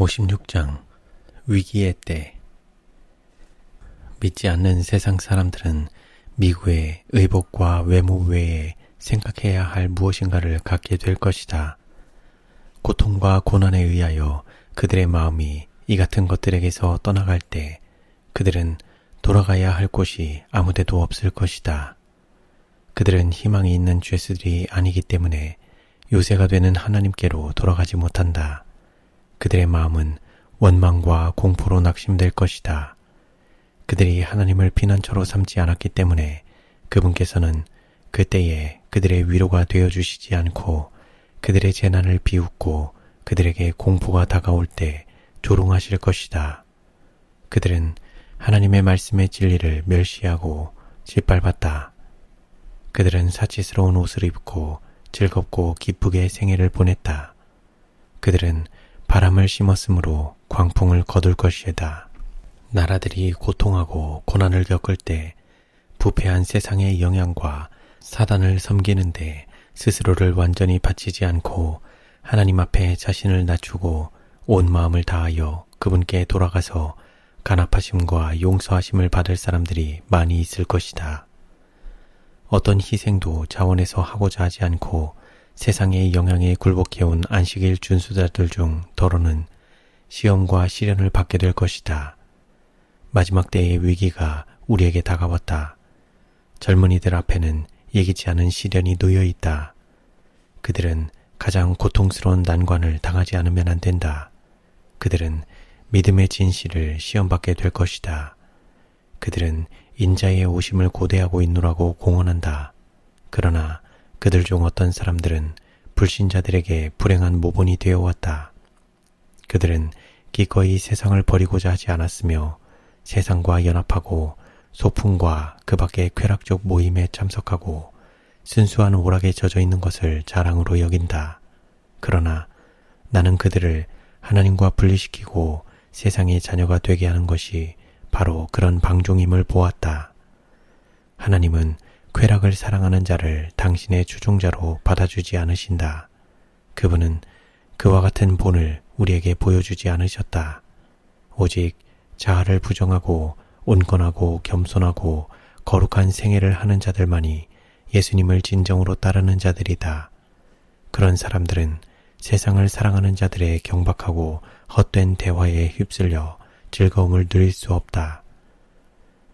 56장 위기의 때 믿지 않는 세상 사람들은 미국의 의복과 외모 외에 생각해야 할 무엇인가를 갖게 될 것이다. 고통과 고난에 의하여 그들의 마음이 이 같은 것들에게서 떠나갈 때 그들은 돌아가야 할 곳이 아무데도 없을 것이다. 그들은 희망이 있는 죄수들이 아니기 때문에 요새가 되는 하나님께로 돌아가지 못한다. 그들의 마음은 원망과 공포로 낙심될 것이다. 그들이 하나님을 피난처로 삼지 않았기 때문에 그분께서는 그때에 그들의 위로가 되어 주시지 않고 그들의 재난을 비웃고 그들에게 공포가 다가올 때 조롱하실 것이다. 그들은 하나님의 말씀의 진리를 멸시하고 짓밟았다. 그들은 사치스러운 옷을 입고 즐겁고 기쁘게 생애를 보냈다. 그들은 바람을 심었으므로 광풍을 거둘 것이다. 나라들이 고통하고 고난을 겪을 때 부패한 세상의 영향과 사단을 섬기는데 스스로를 완전히 바치지 않고 하나님 앞에 자신을 낮추고 온 마음을 다하여 그분께 돌아가서 간합하심과 용서하심을 받을 사람들이 많이 있을 것이다. 어떤 희생도 자원에서 하고자 하지 않고 세상의 영향에 굴복해온 안식일 준수자들 중 더러는 시험과 시련을 받게 될 것이다. 마지막 때의 위기가 우리에게 다가왔다. 젊은이들 앞에는 예기치 않은 시련이 놓여 있다. 그들은 가장 고통스러운 난관을 당하지 않으면 안 된다. 그들은 믿음의 진실을 시험받게 될 것이다. 그들은 인자의 오심을 고대하고 있노라고 공언한다. 그러나 그들 중 어떤 사람들은 불신자들에게 불행한 모본이 되어 왔다. 그들은 기꺼이 세상을 버리고자 하지 않았으며 세상과 연합하고 소풍과 그 밖의 쾌락적 모임에 참석하고 순수한 오락에 젖어 있는 것을 자랑으로 여긴다. 그러나 나는 그들을 하나님과 분리시키고 세상의 자녀가 되게 하는 것이 바로 그런 방종임을 보았다. 하나님은 쾌락을 사랑하는 자를 당신의 주종자로 받아주지 않으신다. 그분은 그와 같은 본을 우리에게 보여주지 않으셨다. 오직 자아를 부정하고 온건하고 겸손하고 거룩한 생애를 하는 자들만이 예수님을 진정으로 따르는 자들이다. 그런 사람들은 세상을 사랑하는 자들의 경박하고 헛된 대화에 휩쓸려 즐거움을 누릴 수 없다.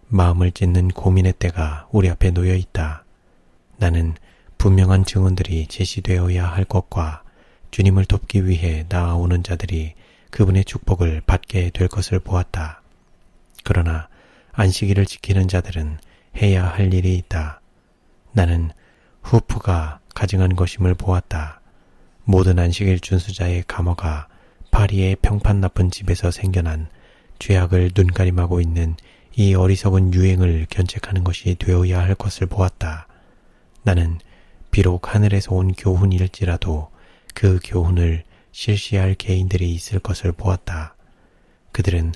마음을 찢는 고민의 때가 우리 앞에 놓여 있다. 나는 분명한 증언들이 제시되어야 할 것과 주님을 돕기 위해 나아오는 자들이 그분의 축복을 받게 될 것을 보았다. 그러나 안식일을 지키는 자들은 해야 할 일이 있다. 나는 후프가 가증한 것임을 보았다. 모든 안식일 준수자의 감화가 파리의 평판 나쁜 집에서 생겨난 죄악을 눈가림하고 있는 이 어리석은 유행을 견책하는 것이 되어야 할 것을 보았다. 나는 비록 하늘에서 온 교훈일지라도 그 교훈을 실시할 개인들이 있을 것을 보았다. 그들은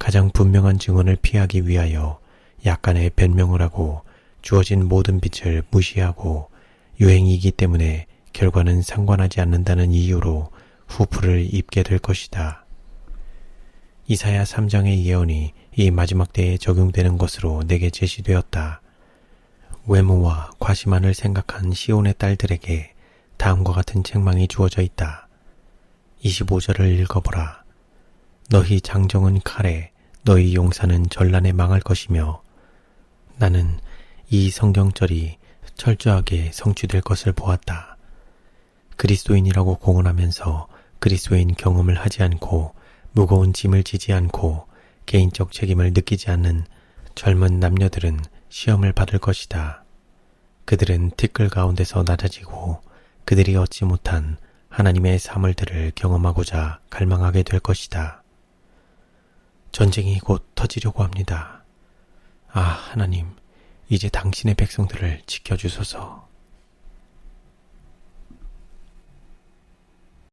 가장 분명한 증언을 피하기 위하여 약간의 변명을 하고 주어진 모든 빛을 무시하고 유행이기 때문에 결과는 상관하지 않는다는 이유로 후프를 입게 될 것이다. 이사야 3장의 예언이 이 마지막 때에 적용되는 것으로 내게 제시되었다. 외모와 과시만을 생각한 시온의 딸들에게 다음과 같은 책망이 주어져 있다. 25절을 읽어보라. 너희 장정은 칼에, 너희 용사는 전란에 망할 것이며 나는 이 성경절이 철저하게 성취될 것을 보았다. 그리스도인이라고 공언하면서 그리스도인 경험을 하지 않고 무거운 짐을 지지 않고 개인적 책임을 느끼지 않는 젊은 남녀들은 시험을 받을 것이다. 그들은 티끌 가운데서 낮아지고 그들이 얻지 못한 하나님의 사물들을 경험하고자 갈망하게 될 것이다. 전쟁이 곧 터지려고 합니다. 아, 하나님, 이제 당신의 백성들을 지켜주소서.